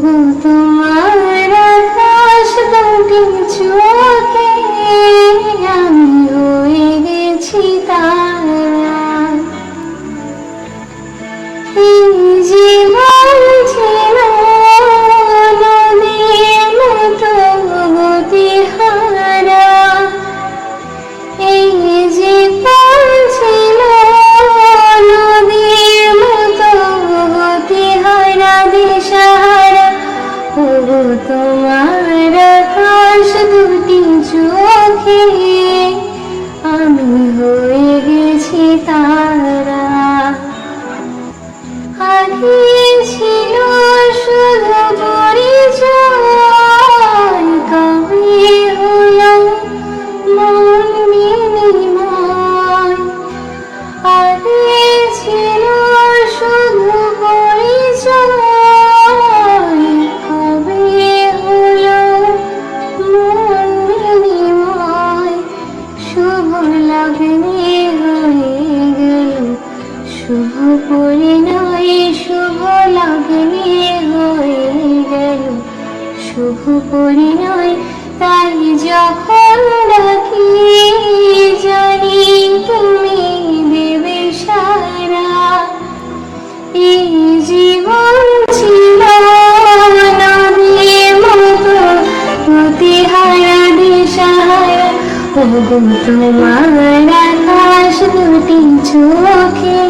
শুধু তোমার আকাশ দুটি ছোঁয়া তোমার আকাশ দুটি চোখে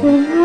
Thank you.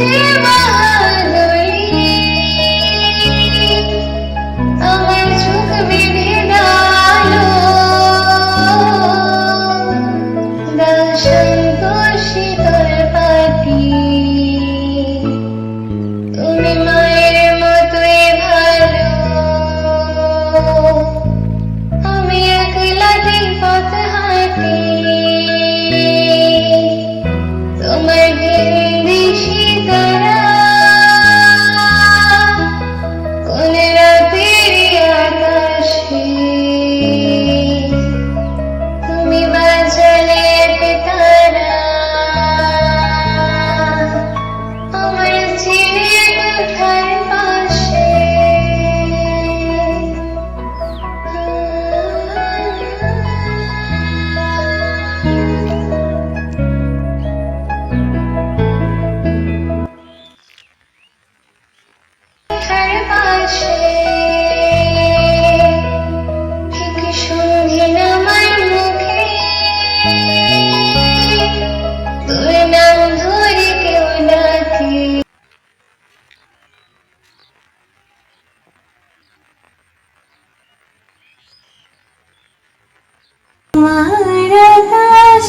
Amen.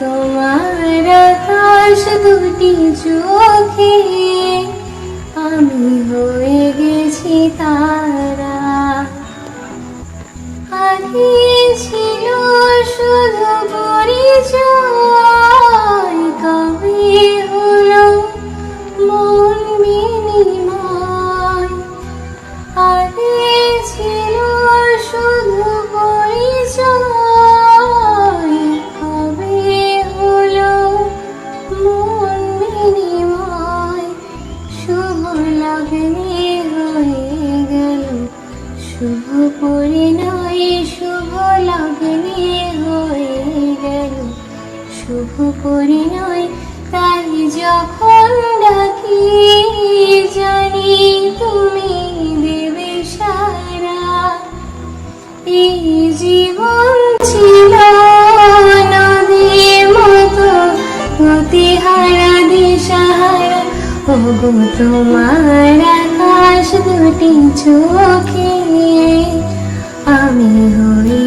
তোমার আকাশ দুটি চোখে আমি হয়ে গেছি তারা। আগে ছিল শুধু পরিচয় শুভ পরিণয় তাই যখন ডাকি জানি তুমি দেবে সারা। এই জীবন ছিল নদীর মতো গতিহারা দিশাহারা। ওগো তোমার আকাশ দুটি চোখে, আমি হয়ে